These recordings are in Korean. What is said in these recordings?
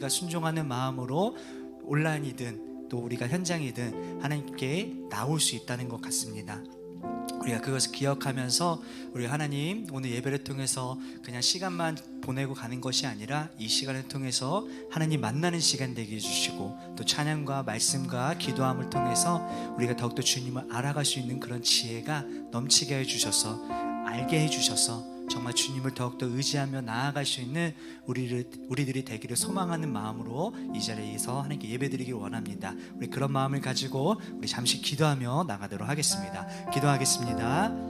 우리가 순종하는 마음으로 온라인이든 또 우리가 현장이든 하나님께 나올 수 있다는 것 같습니다. 우리가 그것을 기억하면서 우리 하나님 오늘 예배를 통해서 그냥 시간만 보내고 가는 것이 아니라 이 시간을 통해서 하나님 만나는 시간 되게 해주시고 또 찬양과 말씀과 기도함을 통해서 우리가 더욱더 주님을 알아갈 수 있는 그런 지혜가 넘치게 해주셔서 알게 해주셔서 정말 주님을 더욱더 의지하며 나아갈 수 있는 우리를, 우리들이 되기를 소망하는 마음으로 이 자리에서 하나님께 예배드리길 원합니다. 우리 그런 마음을 가지고 우리 잠시 기도하며 나가도록 하겠습니다. 기도하겠습니다.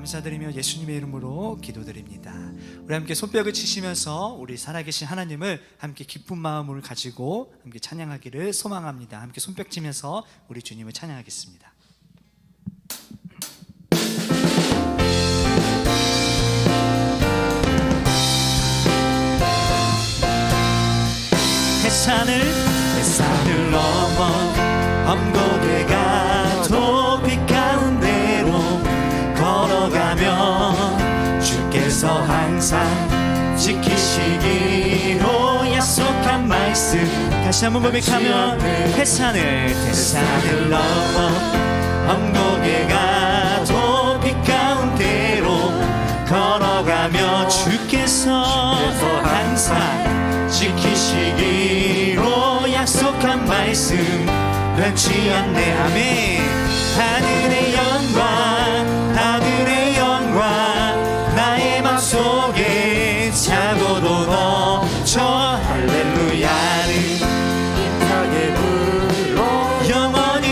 감사드리며 예수님의 이름으로 기도드립니다. 우리 함께 손뼉을 치시면서 우리 살아계신 하나님을 함께 기쁜 마음을 가지고 함께 찬양하기를 소망합니다. 함께 손뼉 치면서 우리 주님을 찬양하겠습니다. 햇산을 햇산을 넘어 엄고개가 주께서 항상 지키시기로 약속한 말씀. 다시 한번 고백하면 햇산을 햇산을 넘어 엄고개가 도 빛 가운데로 걸어가며 주께서 항상 지키시기로 약속한 말씀. 변치 않네. 아멘. 하늘의 영광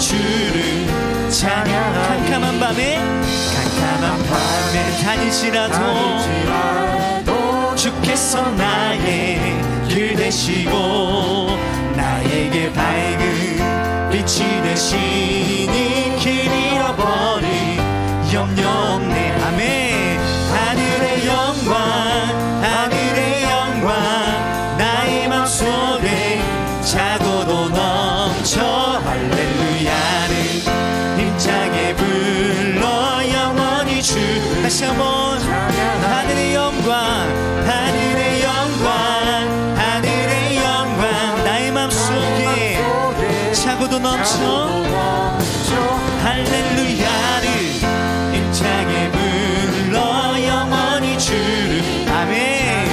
주를 찬양하리. 캄캄한 밤에 캄캄한 밤에 다니시라도 다니지라도 주께서 나의 길 되시고 나에게 밝은 빛이 되시니 길 잃어버리 염려 없네 차고도 넘쳐. 할렐루야를 힘차게 불러 영원히 주를 아멘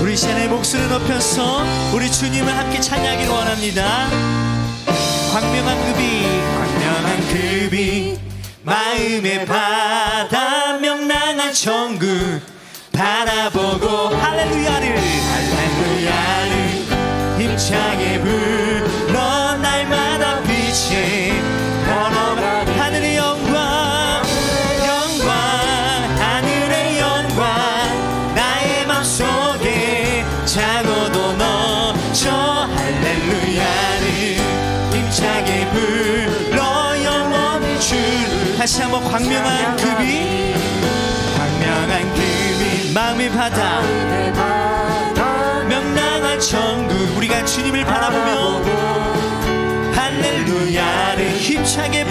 우리 시간의 목소리 높여서 우리 주님을 함께 찬양하기를 원합니다. 광명한 급이 광명한 급이 마음의 바다 명랑한 천국 바라보고. 할렐루야를 다시 한번 광명한 급이. 광명한 급이 마음의 바다 명랑한 천국 우리가 주님을 바라보며. 할렐루야를 힘차게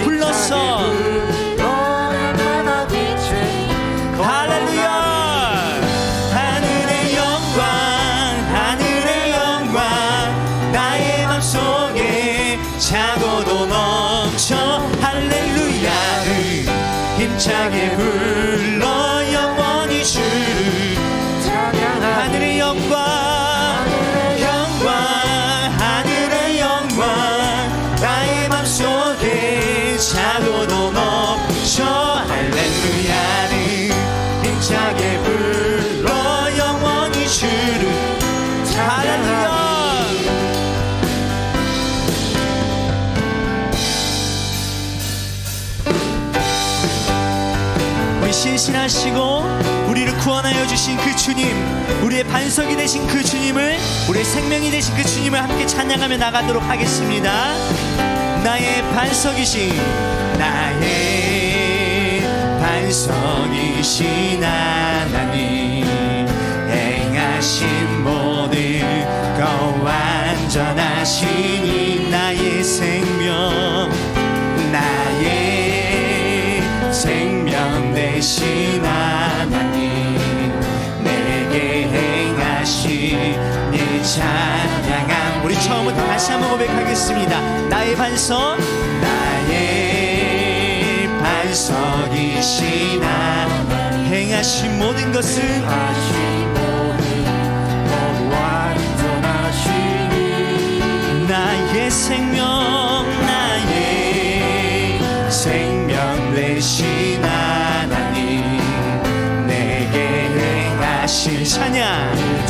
신실하시고 우리를 구원하여 주신 그 주님 우리의 반석이 되신 그 주님을 우리의 생명이 되신 그 주님을 함께 찬양하며 나가도록 하겠습니다. 나의 반석이신 나의 반석이신 하나님 행하신 모든 것 완전하시니 나의 생명 나의 생명 되신 하나님 내게 행하시니 찬양함. 우리 처음부터 다시 한번 고백하겠습니다. 나의 반석 나의 반석이신 하나님 행하신 모든 것을 하신 모든 것 완전하시니 나의 생명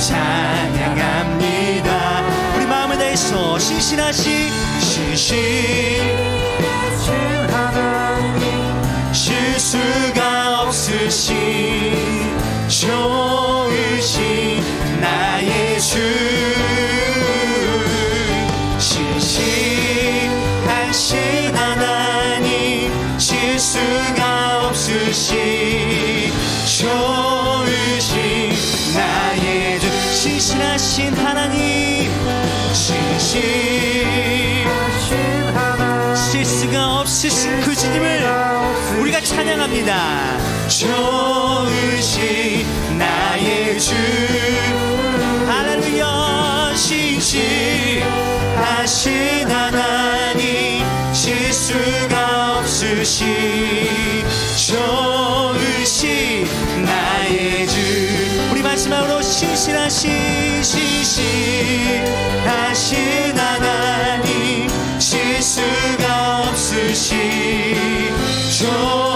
찬양 찬양합니다. 우리 마음을 다해서 신실하시 신실 신 찬양합니다. 좋으신 나의 주 할렐루야 신실하신 하나님 실수가 없으신 좋으신 나의 주 우리 마지막으로 신실하신 신실하신 하나님 실수가 없으신 주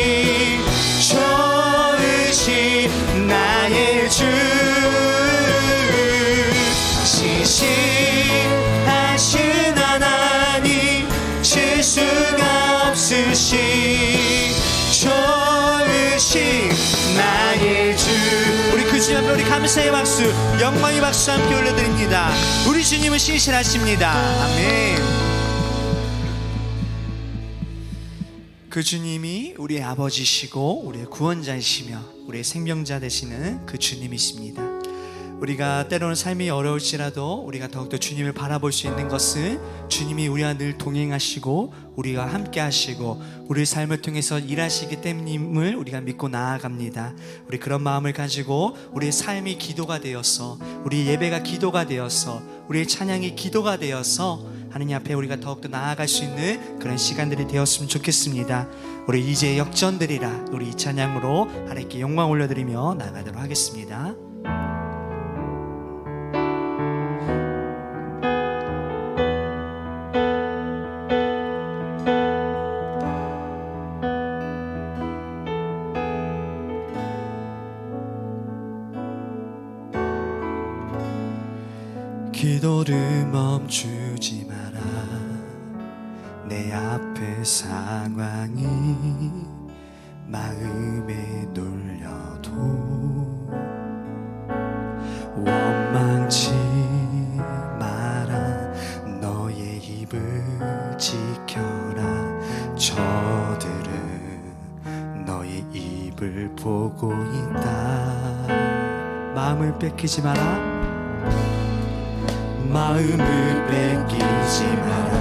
주님 앞에 우리 감사의 박수 영광의 박수 함께 올려드립니다. 우리 주님은 신실하십니다. 아멘. 그 주님이 우리의 아버지시고 우리의 구원자이시며 우리의 생명자 되시는 그 주님이십니다. 우리가 때로는 삶이 어려울지라도 우리가 더욱더 주님을 바라볼 수 있는 것은 주님이 우리와 늘 동행하시고 우리와 함께 하시고 우리 삶을 통해서 일하시기 때문임을 우리가 믿고 나아갑니다. 우리 그런 마음을 가지고 우리의 삶이 기도가 되어서 우리 예배가 기도가 되어서 우리의 찬양이 기도가 되어서 하느님 앞에 우리가 더욱더 나아갈 수 있는 그런 시간들이 되었으면 좋겠습니다. 우리 이제 역전들이라 우리 이 찬양으로 하나님께 영광 올려드리며 나가도록 하겠습니다. 뺏기지 마라. 마음을 뺏기지 마라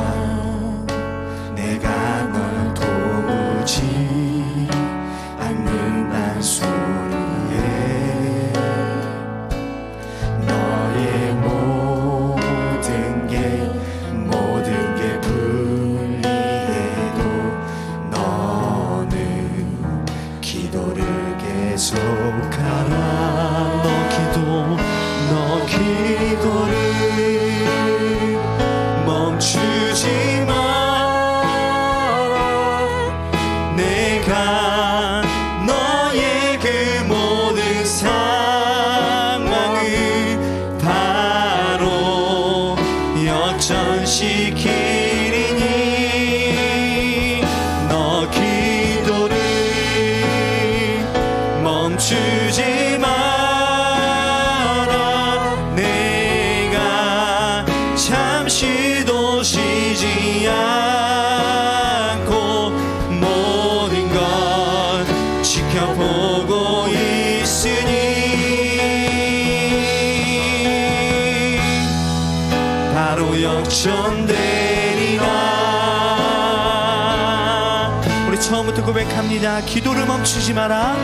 멈추지 마라 내가 잠시도 쉬지 않고 모든 것 지켜보고 있니? 바로 역전되리라 처음부터 고백합니다. 기도를 멈추지 마라.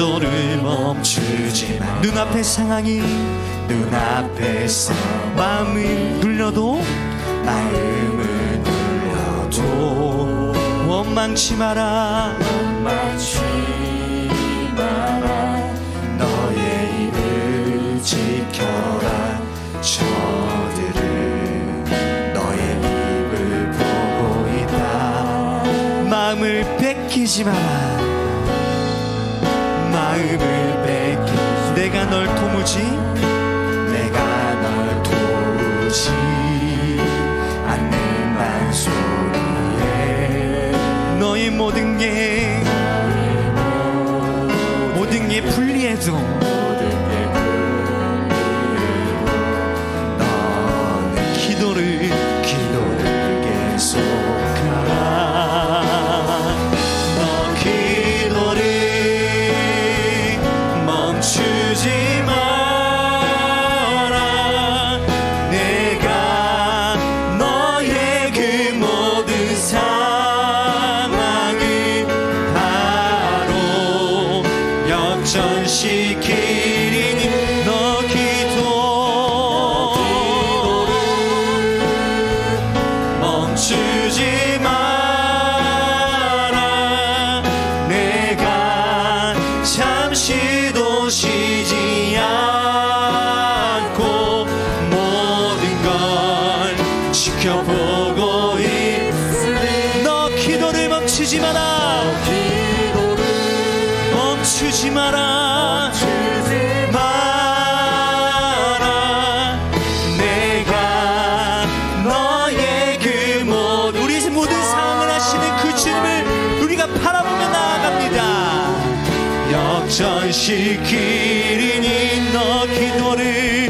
기도를 멈추지 마. 눈앞의 상황이 눈앞에서 마음을 눌려도 마음을 눌려도 원망치 마라. 원망치 마라. 너의 입을 지켜라. 저들은 너의 입을 보고 있다. 마음을 뺏기지 마라 마음을 뺏기 내가 널 도무지 내가 널 도우지 않는 만소리에 너의 모든 게 모든 게 불리해도 주님을 우리가 바라보며 나아갑니다. 역전시키리니 너 기도를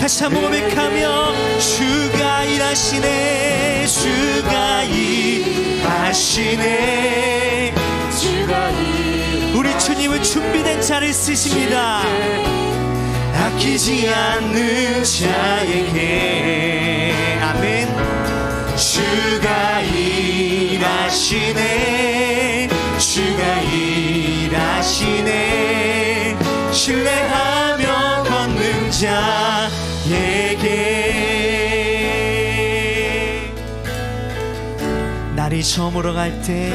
다시 한번 고백하며 주가 일하시네 주가 일하시네. 주가 이 우리 주님은 준비된 자를 쓰십니다. 아끼지 않는 자에게. 아멘. 주가 일하시네 주가 일하시네. 신뢰하며 걷는 자 날이 저물어 갈 때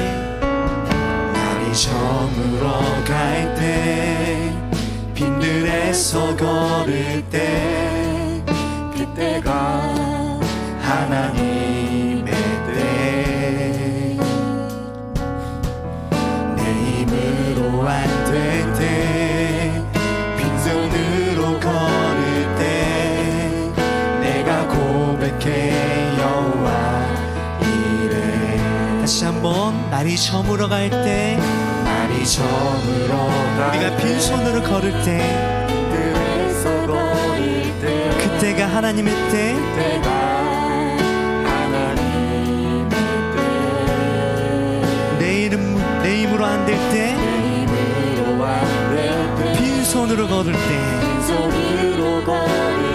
날이 저물어 갈 때 빈들에서 걸을 때 저물어 갈때 날이 저물어 우리가 빈손으로 걸을 때 들에서 걸을 때 그때가 하나님의 때 그때가 하나님의 내 이름 내 힘으로 안 될때 힘으로 안 될 때 빈손으로 걸을 때 손으로 걸을 때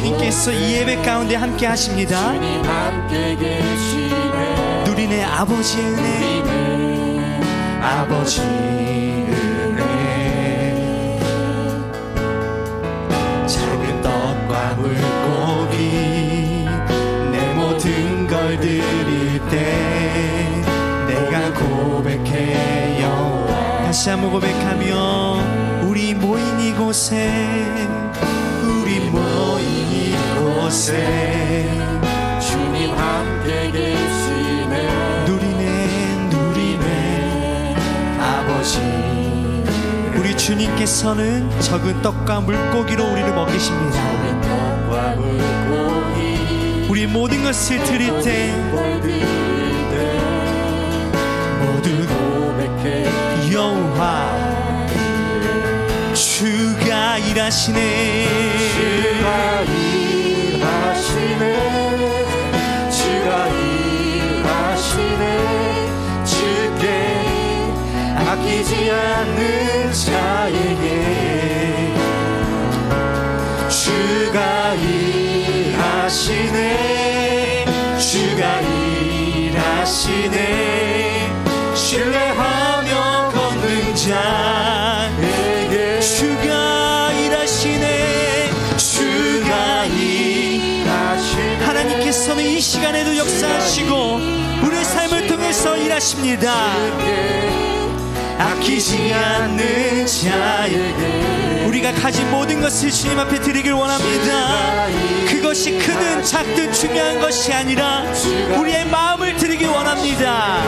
주님께서 이 예배 가운데 함께 하십니다. 누리네 아버지의 은혜. 아버지 은혜. 작은 떡과 물고기 내 모든 걸 드릴 때 내가 고백해요. 다시 한번 고백하며 우리 모인 이곳에 우리 모인 이 곳에 주님 함께 계시네. 누리네 누리네. 아버지. 우리 주님께서는 적은 떡과 물고기로 우리를 먹이십니다. 우리 모든 것을 드릴 때 모두 고백해 여호와 주가 일하시네. 주가 일하시네 아끼지 않는 자에게 주가 일하시네. 주가 일하시네. 신뢰 이 시간에도 역사하시고 우리의 삶을 통해서 일하십니다. 아끼지 않는 자에게 우리가 가진 모든 것을 주님 앞에 드리길 원합니다. 그것이 크든 작든 중요한 것이 아니라 우리의 마음을 드리길 원합니다.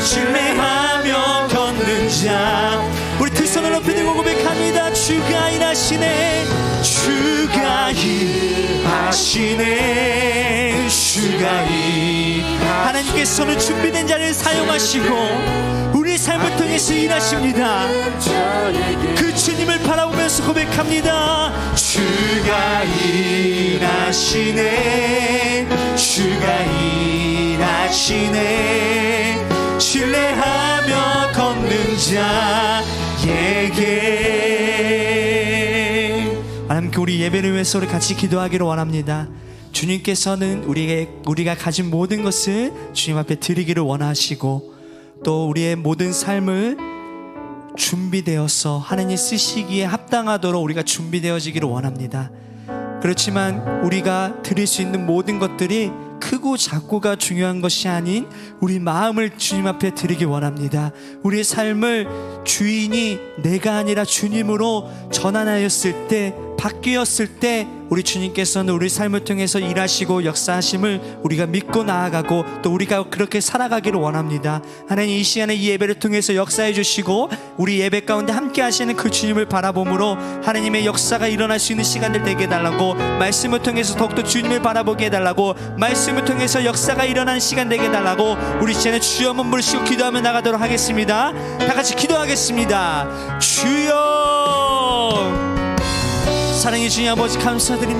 신뢰하며 걷는 자 우리 두 손을 높이 들고 고백합니다. 주가 일하시네 주가 일하시네. 주가 일 하나님께서는 준비된 자를 사용하시고 우리 삶을 통해서 일하십니다. 그 주님을 바라보면서 고백합니다. 주가 일하시네. 주가 일하시네. 신뢰하며 걷는 자에게 우리 예배를 위해서 우리 같이 기도하기를 원합니다 주님께서는 우리에게 우리가 가진 모든 것을 주님 앞에 드리기를 원하시고 또 우리의 모든 삶을 준비되어서 하나님 쓰시기에 합당하도록 우리가 준비되어지기를 원합니다. 그렇지만 우리가 드릴 수 있는 모든 것들이 크고 작고가 중요한 것이 아닌 우리 마음을 주님 앞에 드리기 원합니다. 우리의 삶을 주인이 내가 아니라 주님으로 전환하였을 때 바뀌었을 때 우리 주님께서는 우리 삶을 통해서 일하시고 역사하심을 우리가 믿고 나아가고 또 우리가 그렇게 살아가기를 원합니다. 하나님 이 시간에 이 예배를 통해서 역사해 주시고 우리 예배 가운데 함께 하시는 그 주님을 바라봄으로 하나님의 역사가 일어날 수 있는 시간들 되게 해달라고 말씀을 통해서 더욱더 주님을 바라보게 해달라고 말씀을 통해서 역사가 일어나는 시간 되게 해달라고 우리 시간에 주여 한번 부르시고 기도하며 나가도록 하겠습니다. 다 같이 기도하겠습니다. 주여 사랑해 주님 아버지 감사드립니다.